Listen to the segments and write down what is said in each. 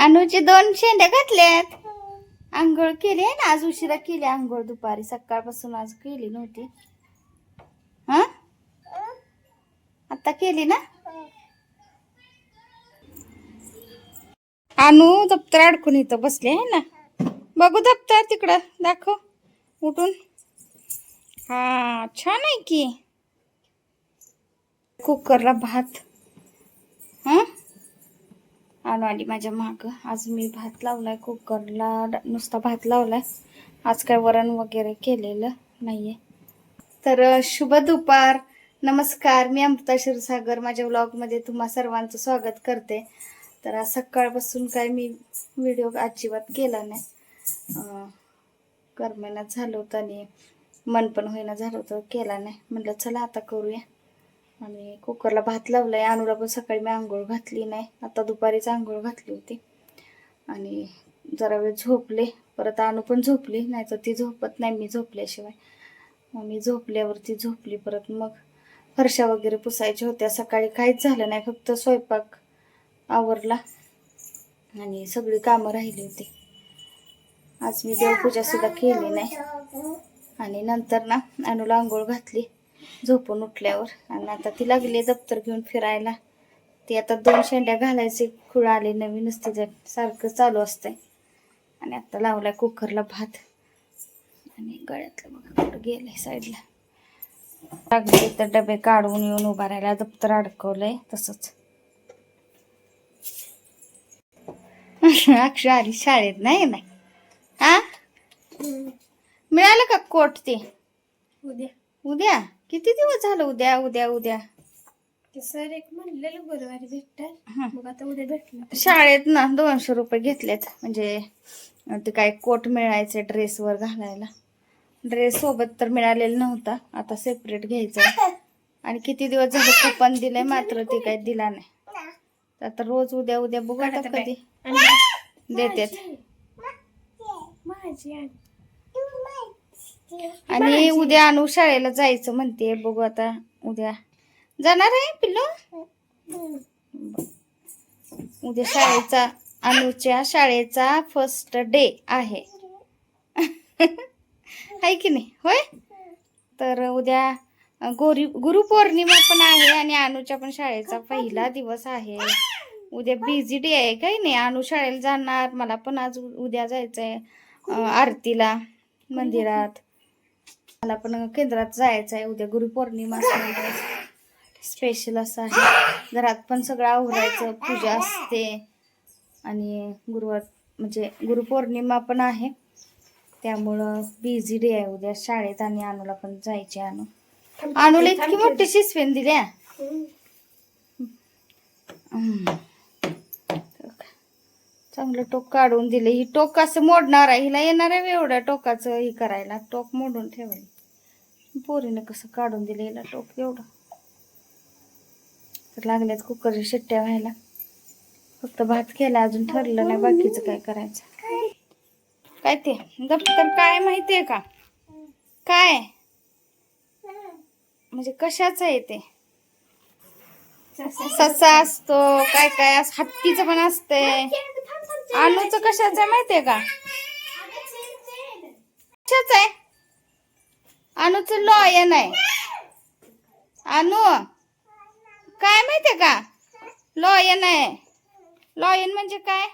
अनुचे दोन शेंड्या घातल्यात. आंघोळ केली आहे ना? आज उशिरा केली आंघोळ दुपारी. सकाळपासून आज केली नव्हती. हा? आता केली ना? अनु दप्तर अडकून इथं बसले आहे ना? बघू दप्तर तिकडं. दाखव. उठून. हा छान आहे की. कुकरला भात. हा? आणू आली माझ्या मागं. आज मी भात लावलाय कुकरला नुसता भात लावलाय. आज काय वरण वगैरे केलेलं नाहीये. तर शुभ दुपार. नमस्कार मी अमृता क्षीरसागर. माझ्या ब्लॉगमध्ये तुम्हा सर्वांचं स्वागत करते. तर आज सकाळपासून काय मी व्हिडिओ अजिबात केला नाही. करमेना झालं होतं आणि मन पण होईना झालं होतं केला नाही. म्हटलं चला आता करूया. आणि कुकरला भात लावलाय. अनुला पण सकाळी मी आंघोळ घातली नाही. आता दुपारीच आंघोळ घातली होती. आणि जरा वेळ झोपले. परत अनु पण झोपली नाही तर ती झोपत नाही मी झोपल्याशिवाय. मग मी झोपल्यावरती झोपली. परत मग फरशा वगैरे पुसायच्या होत्या. सकाळी काहीच झालं नाही फक्त स्वयंपाक आवरला आणि सगळी कामं राहिली होती. आज मी देवपूजा सुद्धा केली नाही. आणि नंतर ना अनुला आंघोळ घातली. झोपून उठल्यावर. आणि आता ती लागली दप्तर घेऊन फिरायला. ती आता दोन शेंड्या घालायचे. खुळ आले नवीनच तिचं सारखं चालू असतंय. आणि आता लावलाय कुकरला भात. आणि गळ्यातलं बघा कुठं गेलंय साईडला. लागले तर डबे काढून येऊन उभा राहायला दप्तर अडकवलंय तसंच. अक्षर आली शाळेत. नाही नाही. हा? मिळालं का कोट ते? उद्या. उद्या? किती दिवस झालं उद्या उद्या उद्या? ते सर एक म्हणलेलं गुरुवारी भेटतात. मग आता उद्या भेटलं शाळेत ना दोनशे रुपये घेतलेत. म्हणजे ते काय कोट मिळायचे ड्रेसवर घालायला. ड्रेस सोबत तर मिळालेला नव्हता. आता सेपरेट घ्यायचा. आणि किती दिवस झाले कुपन दिलंय मात्र ते काही दिला नाही. आता रोज उद्या उद्या बघू आता कधी देतात. माझी. आणि उद्या आणू शाळेला जायचं म्हणते बघू आता उद्या. जाणार आहे पिल्लू? उद्या शाळेचा अनुच्या शाळेचा फर्स्ट डे आहे. आहे की नाही? होय? तर उद्या गोरी गुरुपौर्णिमा पण आहे आणि अनुच्या पण शाळेचा पहिला दिवस आहे. उद्या बिझी डे आहे काही नाही? अनु शाळेला जाणार मला पण आज उद्या जायचं आहे आरतीला मंदिरात. मला पण केंद्रात जायचं आहे. उद्या गुरुपौर्णिमा स्पेशल असं आहे. घरात पण सगळं आवरायचं. पूजा असते. आणि गुरुवार म्हणजे गुरुपौर्णिमा पण आहे. त्यामुळं बिझी डे आहे उद्या. शाळेत आणि अनुला पण जायचे अनु. अनुला इतकी मोठी शिसवेन दिल्या. चांगलं टोक काढून दिले. ही टोक असं मोडणार आहे. हिला येणार आहे एवढ्या टोकाचं हे करायला. टोक मोडून ठेवायला. पोरीनं कसं काढून दिलं हिला टोक एवढं. तर लागल्यात कुकरच्या शिट्ट्या व्हायला. फक्त भात केला अजून ठरलं नाही बाकीचं काय करायचं. काय ते? दप्तर काय माहितीये का? काय? म्हणजे कशाचं आहे ते? ससा असतो काय काय असं हत्तीचं पण असतंय. आलूचं कशाचं आहे माहितीये का? कशाच आहे? अनुच लॉयन आहे. अनु काय माहितीये का? लॉयन आहे. लॉयन म्हणजे काय?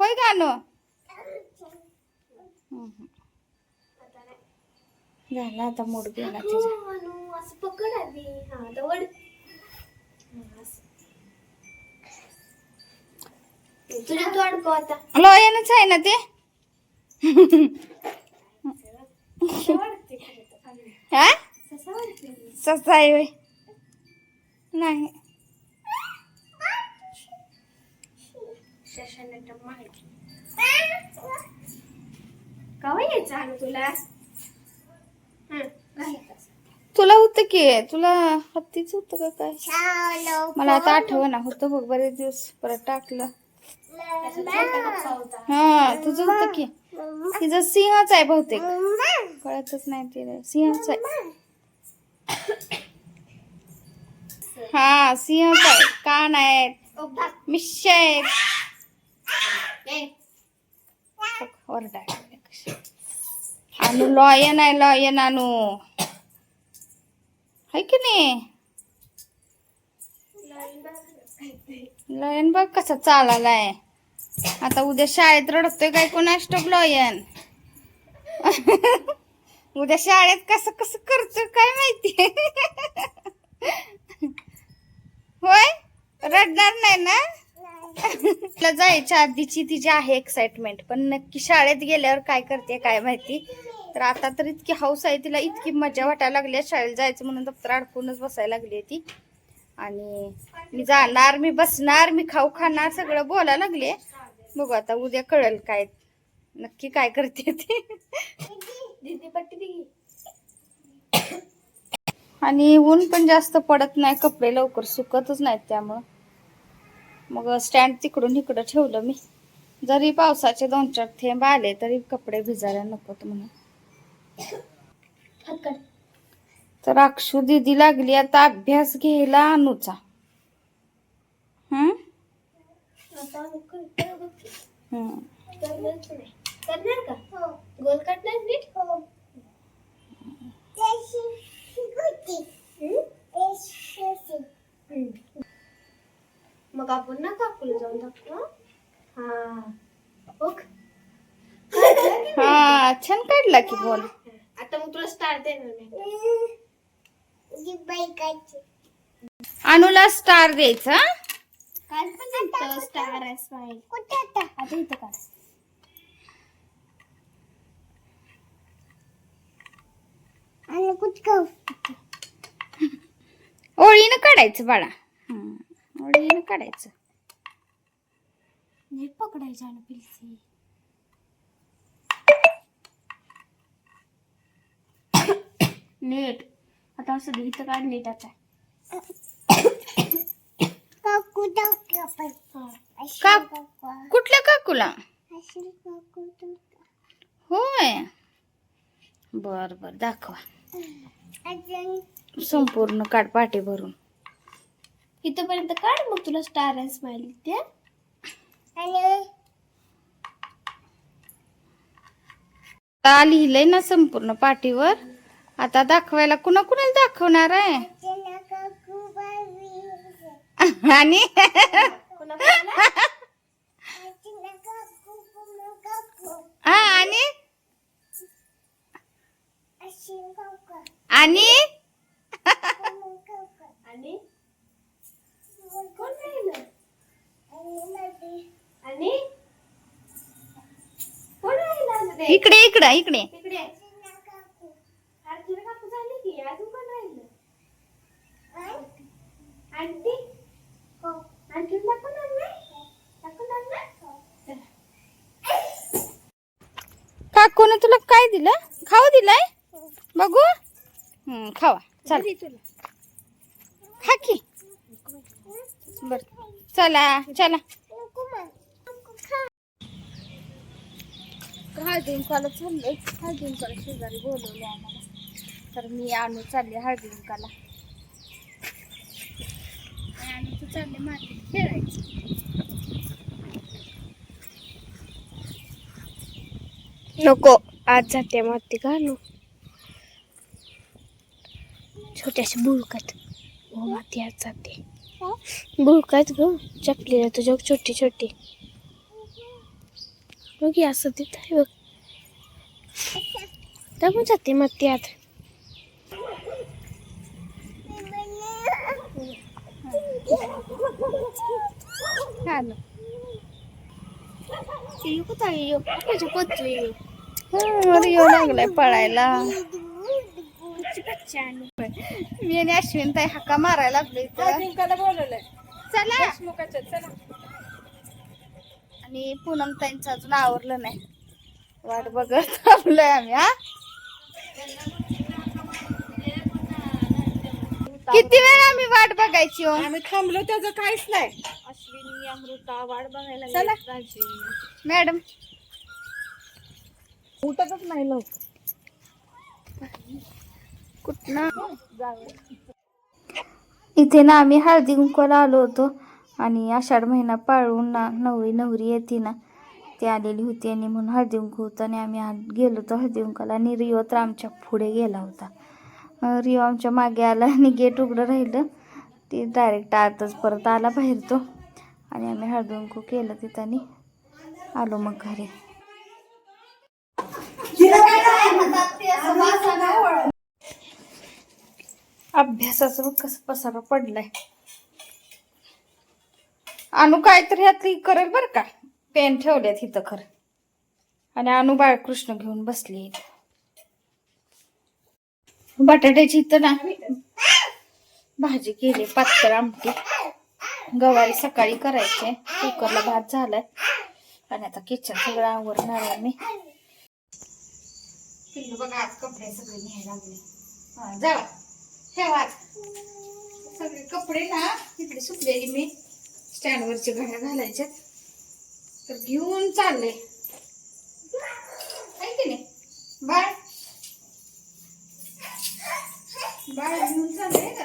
होय का अनु झाला आता मोड गेला तुझ्या तू अडकव आता. लॉयनच आहे ना ते. हा? ससा आहे होय. नाही. कवा यायचं तुला? हं. तुला होतं की तुला हत्तीच होतं का काय? मला आता आठवण ना होतं बघ बरेच दिवस परत टाकलं. हा तुझं होतं की. तिचं सिंहच आहे बहुतेक. कळतच नाही तिला. सिंहच आहे. हा सिंहच आहे. कान आहेत. मिश्या आहेत. आणू लॉयन आहे लॉयन आणू हाय की नाही. लॉयन बघ कसा चालालाय. आता उद्या शाळेत रडतोय काय कोणा स्टॉप लॉयन? उद्या शाळेत कसं कसं करतो काय माहिती? होय? रडणार नाही ना? तिला जायच्या आधीची तिची आहे एक्साइटमेंट पण नक्की शाळेत गेल्यावर काय करते काय माहिती? तर आता तर इतकी हाऊस आहे तिला इतकी मजा वाटायला लागली आहे शाळेत जायचं म्हणून दप्तर अडकूनच बसायला लागली आहे ती. आणि मी जाणार मी बसणार मी खाऊ खाणार सगळं बोलायला लागले बघू आता उद्या कळेल काय नक्की काय करते ते. दीदी पट्टी दिली आणि ऊन पण जास्त पडत नाही कपडे लवकर सुकतच नाहीत त्यामुळं. मग स्टँड तिकडून इकडं ठेवलं मी. जरी पावसाचे दोन चार थेंब आले तरी कपडे भिजायला नकोत म्हणून. तर अक्षू दिदी लागली आता अभ्यास घ्यायला अनुचा हम्म आता आम्ही करतोय बघ की. हम्म. करणार की नाही? करणार का गोल काढणार नीट? हम्म. मग आपण ना काकूला जाऊन दाखवू हं? हा ओक हा छान काढला की बोल आता मग तुला स्टार देणार नाही अनुला स्टार द्यायचा काल पण स्टार आहे स्माईल आता? इथं काढ. ओळीनं काढायचं बाळा. हम्म. ओळीनं काढायचं. नीट पकडायचं आणि पिलसी. नीट. आता असं इथं काढ नीट आता. का? कुठल्या काकूला? होय. बर बर दाखवा. संपूर्ण काढ पाठी भरून. इथपर्यंत काढ मग तुला स्टार आहे स्माइल ते आता लिहिलंय ना संपूर्ण पाठीवर. आता दाखवायला कुणा कुणाला दाखवणार आहे? आणि? हा आणि? आणि? इकडे इकडे इकडे. आंटी हो आंटी दाखवून आणलं दाखवून आणलं काकून तुला काय दिलं? खाऊ दिलंय? बघू. खावा. चल. खा की. बर. चला चला. हळदी चाललंय. चाललोय शेजारी बोलवले आम्हाला. तर मी आणू चालले हळदी कुंकाला आणि तू चालले मातीत खेळायचं. नको आज जाते माती घालू. छोट्याशा बुळकत. हो माती आज जाते. बुळकत ग चपलीला तुझ्या छोटी छोटी. बघ असं तिथं आहे बघ. त्यामुळे जाते माती आत छान रिओ लागलाय पळायला मी आणि अश्विन ताई हक्का मारायला लागलो इथं चला आणि पूनम ताईंचं अजून आवरलं नाही वाट बघत थांबलोय आम्ही हा किती वेळ आम्ही वाट बघायची हो? आम्ही थांबलो त्याचं काहीच नाही. अश्विनी अमृता वाट बघायला चला. गेलेत राजी. मॅडम. उठतच नाही लवकर. कुठनं? इथे ना आम्ही हळदी कुंकवाला आलो होतो आणि आषाढ महिना पाळून ना नवरी नवरी येते ना ती आलेली होती आणि म्हणून हळदी कुंकू होतं आणि आम्ही आत गेलो होतो हळदी कुंकाला आणि रिओ तर आमच्या पुढे गेला होता. रिओ आमच्या मागे आला आणि गेट उघडं राहिलं. ते डायरेक्ट आतच परत आला बाहेर तो. आणि आम्ही हळदी केलं तिथं आणि आलो मग घरी. अभ्यासाचं बघ कसं पसारा पडलाय. अनु काहीतरी ह्यातली करेल बरं का? पेन ठेवल्यात इथं खरं. आणि अनु बाळकृष्ण घेऊन बसली इथं. बटाट्याची इथं ना भाजी केली पातळ आमटी. गवारी सकाळी करायचे. कुकरला भात झालाय. आणि आता किचन सगळं आवडणार आहे मी पिल्लू बघा आज कपडे सगळे घ्यायला लागले. जा. जावा ठेवा सगळे कपडे ना इकडे सुकलेली मी. स्टँडवरचे घड्या घालायच्यात. तर घेऊन चालले. आहे की नाही? बाय बाळ घेऊन चालले का?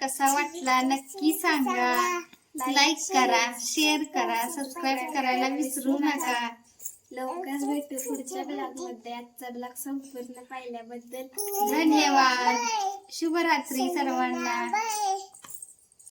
कसा वाटला नक्की सांगा. लाईक करा शेअर करा सबस्क्राईब करायला विसरू नका. लवकरच भेटू पुढच्या ब्लॉगमध्ये आजचा ब्लॉग संपूर्ण पाहिल्याबद्दल धन्यवाद. शुभरात्री सर्वांना.